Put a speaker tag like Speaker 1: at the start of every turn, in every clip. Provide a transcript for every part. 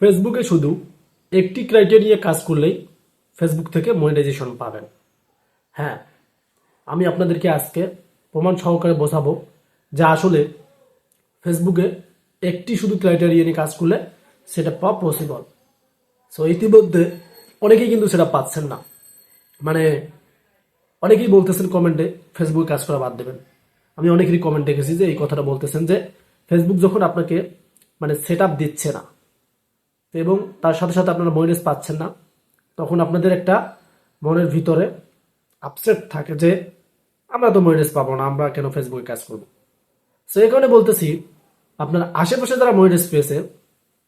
Speaker 1: ফেসবুকে শুধু একটি ক্রাইটেরিয়া কাজ করলেই ফেসবুক থেকে মনিটাইজেশন পাবেন। হ্যাঁ আমি আপনাদেরকে আজকে প্রমাণ সহকারে বোঝাবো যে আসলে ফেসবুকে একটি শুধু ক্রাইটেরিয়া নিয়ে কাজ করলে সেটা পাওয়া পসিবল সো ইতিমধ্যে অনেকেই কিন্তু সেটা পাচ্ছেন না। মানে অনেকেই বলতেছেন কমেন্টে ফেসবুকে কাজ করা বাদ দেবেন। আমি অনেকেরই কমেন্ট দেখেছি যে এই কথাটা বলতেছেন যে, ফেসবুক যখন আপনাকে মানে সেট দিচ্ছে না এবং তার সাথে সাথে আপনারা মনিটাইজ পাচ্ছেন না। তখন আপনাদের একটা মনের ভিতরে আপসেট থাকে যে, আমরা তো মনিটাইজ পাবো না, আমরা কেন ফেসবুকে কাজ করব? সো এই কারণে বলতেছি, আপনার আশেপাশে যারা মনিটাইজ পেয়েছে,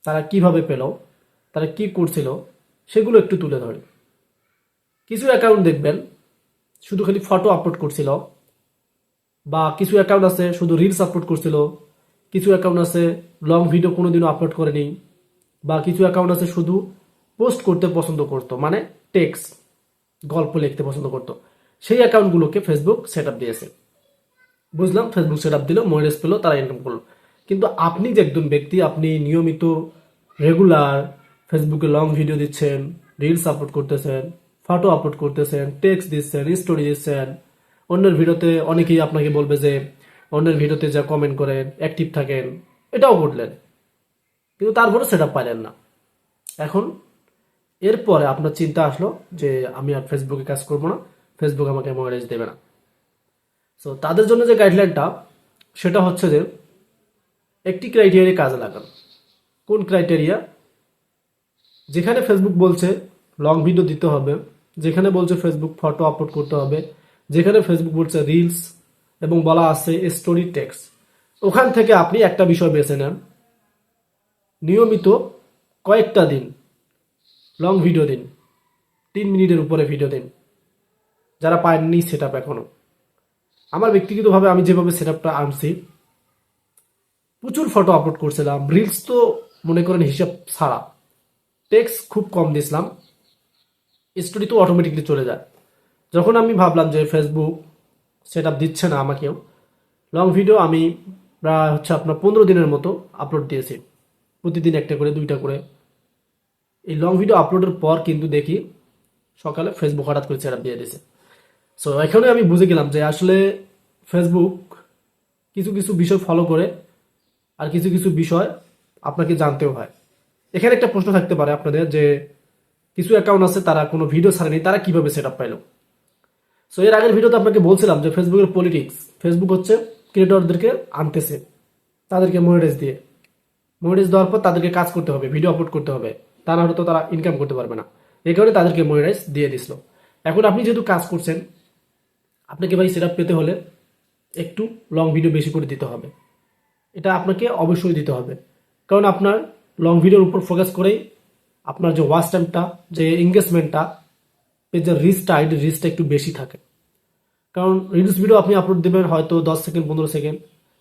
Speaker 1: তারা কীভাবে পেল, তারা কি করছিল, সেগুলো একটু তুলে ধরে। কিছু অ্যাকাউন্ট দেখবেন, শুধু খালি ফটো আপলোড করছিল, বা কিছু অ্যাকাউন্ট আছে, শুধু রিলস আপলোড করছিল, কিছু অ্যাকাউন্ট আছে লং ভিডিও কোনোদিনও আপলোড করেনি বা কিছু অ্যাকাউন্ট আছে শুধু পোস্ট করতে পছন্দ করতো মানে টেক্স গল্প লিখতে পছন্দ করতো। সেই অ্যাকাউন্টগুলোকে ফেসবুক সেট আপ দিয়েছে। বুঝলাম? ফেসবুক সেট আপ দিল মনিটাইজ পেল, তারা ইনকাম করল। কিন্তু আপনি যে একজন ব্যক্তি, আপনি নিয়মিত রেগুলার ফেসবুকে লং ভিডিও দিচ্ছেন রিলস আপলোড করতেছেন ফটো আপলোড করতেছেন টেক্সট দিচ্ছেন স্টোরি দিচ্ছেন, অন্যের ভিডিওতে অনেকেই আপনাকে বলবে যে, অন্যের ভিডিওতে যা কমেন্ট করেন অ্যাক্টিভ থাকেন, এটাও করলেন কিন্তু তারপরে সেটা পাইলেন না। এখন এরপরে আপনার চিন্তা আসলো যে আমি আর ফেসবুকে কাজ করব না ফেসবুক আমাকে মনিটাইজ দেবে না। সো তাদের জন্য যে গাইডলাইনটা সেটা হচ্ছে যে একটি ক্রাইটেরিয়া কাজে লাগান। কোন ক্রাইটেরিয়া যেখানে ফেসবুক বলছে লং ভিডিও দিতে হবে। যেখানে বলছে ফেসবুক ফটো আপলোড করতে হবে। যেখানে ফেসবুক বলছে রিলস এবং বলা আছে স্টোরি টেক্সট ওখান থেকে আপনি একটা বিষয় বেছে নেন। নিয়মিত কয়েকটা দিন লং ভিডিও দিন, তিন মিনিটের উপরে ভিডিও দিন, যারা পায়নি সেট আপ এখনও। আমার ব্যক্তিগতভাবে আমি যেভাবে সেট আপটা আনছি, প্রচুর ফটো আপলোড করছিলাম রিলস তো মনে করেন হিসাব ছাড়া। টেক্স খুব কম দিয়েছিলাম স্টোরি তো অটোমেটিকলি চলে যায়। যখন আমি ভাবলাম যে ফেসবুক সেট আপ দিচ্ছে না আমাকেও লং ভিডিও আমি প্রায় হচ্ছে আপনার পনেরো দিনের মতো আপলোড দিয়েছি। প্রতিদিন একটা করে, দুইটা করে। এই লং ভিডিও আপলোডের পর কিন্তু দেখি সকালে ফেসবুক হঠাৎ করে আপ দিয়ে দিয়েছে। সো এখানে আমি বুঝে গেলাম যে আসলে ফেসবুক কিছু কিছু বিষয় ফলো করে আর কিছু কিছু বিষয় আপনাকে জানতেও হয়। এখানে একটা প্রশ্ন থাকতে পারে আপনাদের যে কিছু অ্যাকাউন্ট আছে তারা কোনো ভিডিও ছাড়েনি, তারা কীভাবে সেট আপ পাইলো? সো এর আগের ভিডিওতে আপনাকে বলছিলাম যে ফেসবুকের পলিটিক্স ফেসবুক হচ্ছে ক্রিয়েটরদেরকে আনতেছে, তাদেরকে মনিটাইজ দিয়ে। মনিটাইজ দেওয়ার পর তাদেরকে কাজ করতে হবে ভিডিও আপলোড করতে হবে। তা না হলে তো তারা ইনকাম করতে পারবে না। এই কারণে তাদেরকে মনিটাইজ দিয়ে দিছিল। এখন আপনি যেহেতু কাজ করছেন, আপনাকে ভাই সেট পেতে হলে একটু লং ভিডিও বেশি করে দিতে হবে। এটা আপনাকে অবশ্যই দিতে হবে। কারণ আপনার লং ভিডিওর উপর ফোকাস করেই আপনার যে ওয়াচ টাইমটা যে এঙ্গেজমেন্টটা পেজের রিচটা আইডি রিচটা একটু বেশি থাকে। কারণ রিলস ভিডিও আপনি আপলোড দেবেন হয়তো দশ সেকেন্ড পনেরো সেকেন্ড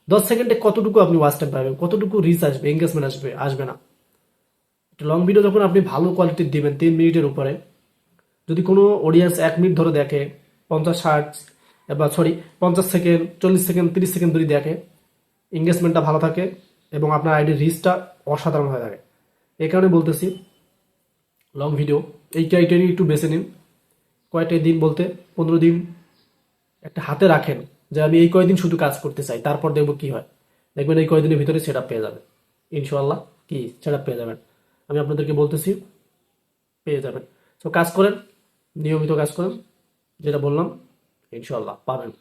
Speaker 1: দশ সেকেন্ডে কতটুকু আপনি ওয়াচ টাইম পাবেন? কতটুকু রিচ আসবে? এঙ্গেজমেন্ট আসবে? আসবে না। একটা লং ভিডিও যখন আপনি ভালো কোয়ালিটির দিবেন, তিন মিনিটের উপরে, যদি কোনো অডিয়েন্স এক মিনিট ধরে দেখে, পঞ্চাশ ষাট বা সরি পঞ্চাশ সেকেন্ড চল্লিশ সেকেন্ড তিরিশ সেকেন্ড ধরে দেখে এঙ্গেজমেন্টটা ভালো থাকে এবং আপনার আইডির রিচটা অসাধারণ হয়ে থাকে। এই কারণে বলতেছি লং ভিডিও এই ক্রাইটেরিয়া একটু বেছে নিন। কয়েকটা দিন বলতে? পনেরো দিন একটা হাতে রাখেন। যে আমি এই কয়দিন শুধু কাজ করতে চাই, তারপর দেখব কি হয়। দেখবেন এই কয়দিনের ভিতরে সেট পেয়ে যাবেন। ইনশাল্লাহ কি সেট পেয়ে যাবেন। আমি আপনাদেরকে বলতেছি, পেয়ে যাবেন। তো কাজ করেন, নিয়মিত কাজ করেন, যেটা বললাম ইনশাল্লাহ পাবেন।